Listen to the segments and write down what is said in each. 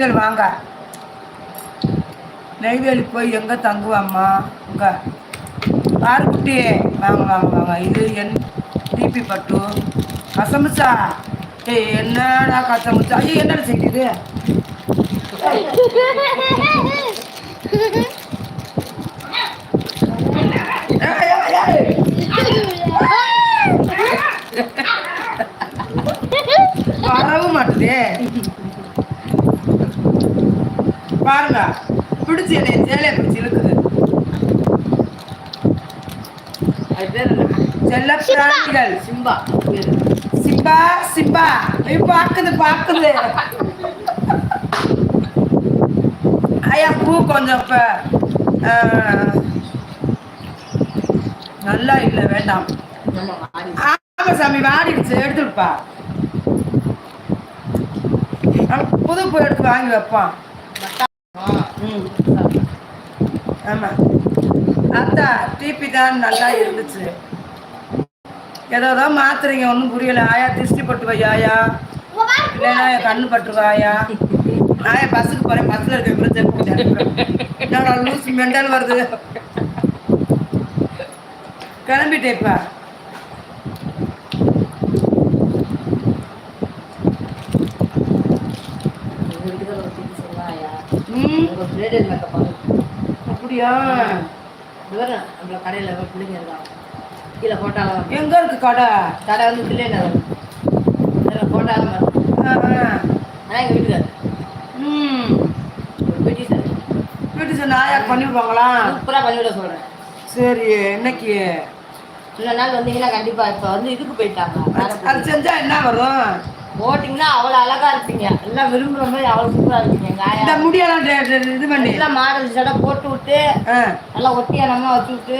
சரி வாங்க. நெய்வேலி போய் எங்கே தங்குவாம்மா? இங்க பாரு குட்டி. வாங்க வாங்க வாங்க. இது என் டிபி பட்டு. கசமுச்சா ஏய் என்னடா கசமுச்சா ஐயோ என்னடா செய்யுது. வரவு மாட்டுதே. பாருங்க. பிடிச்சி என்னை சேலையை பிடிச்சி இழுக்குது. செல்ல பிராணிகள். சிம்பா. Simba Simba. ஐயோ பாக்குது பாக்குது. ஐயா பூ கொஞ்சம் இப்ப ஆஹ், நல்லா இல்லை வேண்டாம். ஆமா சாமி வாடிடுச்சு. எடுத்துருப்பா புது பூ எடுத்து வாங்கி வைப்பான் ம். ஆமா. அத்தா டிபி தான் நல்லா இருந்துச்சு. ஏதோ ஏதோ மாத்துறீங்க ஒன்றும் புரியல. ஆயா திருஷ்டி பட்டு வை ஆயா? இல்லைன்னா என் கண்ணு பட்டுருவாயா ஆயா? என் பஸ்ஸுக்கு போறேன். பஸ்ஸில் இருக்க பிரச்சனை என்னடா லூஸ் மெண்டல் வருது? கிளம்பிட்டேப்பா எங்க வீட்டுக்காரர் ஒரு திட்டு சொன்னாயா ம் உங்க பிளேடர் மேக்கப் அப்படியா? இவரும் நம்மள கடையில் பிள்ளைங்க இருக்காங்க. கீழே போட்டாலும் எங்க இருக்கு கடை? கடை வந்து பிள்ளை அதில் போட்டாலும் ஆ, ஆ. ஆனால் எங்கள் வீட்டுக்காரர். ம். ஒரு பெட்டி சார் வீட்டு சொன்ன ஆயா பண்ணி விடுவாங்களா சூப்பராக பண்ணிவிட சொல்கிறேன் சரி என்னைக்கு? இன்னொரு நாள் வந்தீங்கன்னா கண்டிப்பாக இப்போ வந்து இதுக்கு போயிட்டாங்க. அது- அது காரைக்குடி. செஞ்சா என்ன வரும்? போட்டிங்கன்னா அவ்வளோ அழகா இருப்பீங்க. எல்லாம் விரும்புகிற மாதிரி அவ்வளோ சூப்பராக இருப்பீங்க இந்த முடியெல்லாம் இது பண்ணி. எல்லாம் மாடல் சடை போட்டு விட்டு நல்லா ஒட்டியானமாக வச்சு விட்டு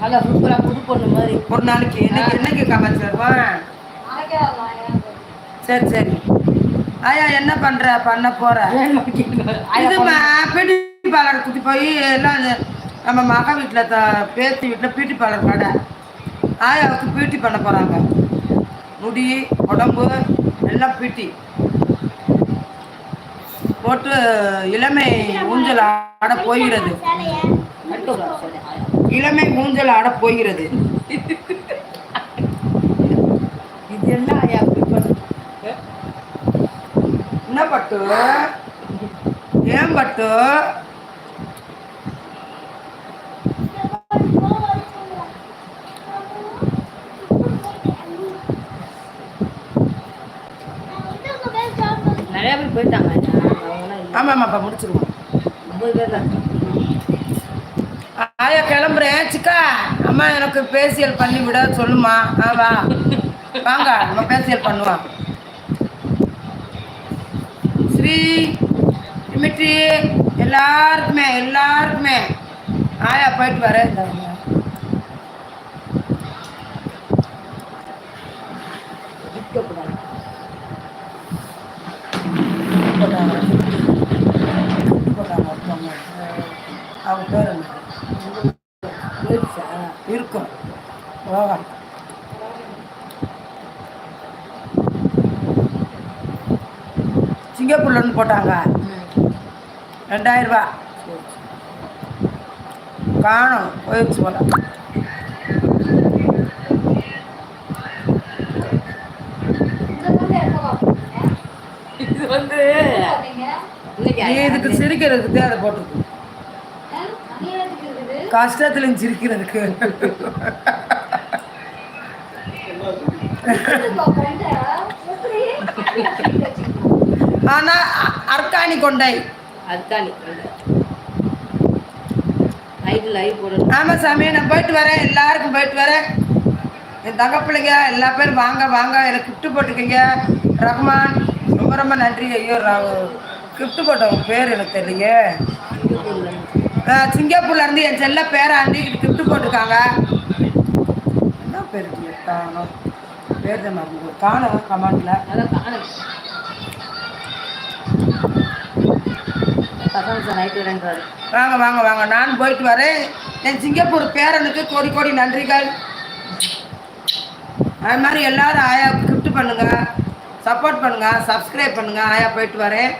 நல்லா சூப்பராக புது பொண்ணு மாதிரி. ஒரு நாளைக்கு என்னைக்கு என்னைக்கு கமெண்ட்ஸ் வருவான் சரி சரி. ஆயா என்ன பண்ற? பண்ண போற? இதுமா பியூட்டி பார்லர் கூட்டி போய் எல்லாம் நம்ம மக வீட்டில் பேத்தி வீட்டில் பியூட்டி பார்லர் கடை. ஆயாவுக்கு பியூட்டி பண்ண போகிறாங்க முடி உடம்பு எல்லாம் பீட்டி. போட்டு இளமை ஊஞ்சல் ஆட போகிறது. இளமை ஊஞ்சல் ஆட போகிறது. இது என்ன என்ன பட்டு? ஏன் பட்டு? நிறைய பேர் போயிட்டாங்க. ஆமாம் ஆமாப்பா முடிச்சிருவோம். ஒம்பது பேர் தான். ஆயா கிளம்புறேன். சிக்கா அம்மா எனக்கு பேசியல் பண்ணி விட சொல்லுமா? ஆ வா. வாங்க நம்ம பேசியல் பண்ணுவோம். ஸ்ரீ டிமிட்ரி எல்லாருக்குமே எல்லாருக்குமே. ஆயா போயிட்டு வரேன் இந்த போட்டாங்க போட்டாங்க ஒருத்தவங்க. அவங்க பேர் என்ன இருக்கும் போவா சிங்கப்பூர்ல இருந்து போட்டாங்க ரெண்டாயிரம் ரூபா காணும் போயிடுச்சு போல இது வந்து நீ இதுக்கு சிரிக்கிறதுக்கு அதை போட்டுருக்கு. கஷ்டத்துலையும் சிரிக்கிறதுக்கு. ஆனா அர்க்காணி கொண்டை. போடணும். ஆமா சாமி நான் போயிட்டு வரேன். எல்லாருக்கும் போயிட்டு வரேன். என் தங்க பிள்ளைங்க எல்லா பேரும் வாங்க வாங்க. எனக்கு கிஃப்ட் போட்டுக்கீங்க ரஹ்மான் ரொம்ப ரொம்ப நன்றி ஐயோ கிஃப்ட் போட்டவங்க பேர் எனக்கு தெரியலையே. ஆ, சிங்கப்பூர்ல இருந்து என் செல்ல பேராண்டி கிஃப்ட் போட்டிருக்காங்க. என்ன பேர்? காணோம் பேர் தான் மறந்து. காணோம் கமெண்ட்ல வாங்க வாங்க வாங்க. நான் போயிட்டு வரேன். என் சிங்கப்பூர் பேரனுக்கு கோடி கோடி நன்றிகள். அது மாதிரி எல்லாரும் ஆயா கிஃப்ட் பண்ணுங்க. சப்போர்ட் பண்ணுங்க சப்ஸ்கிரைப் பண்ணுங்க. ஆயா போயிட்டு வரேன்?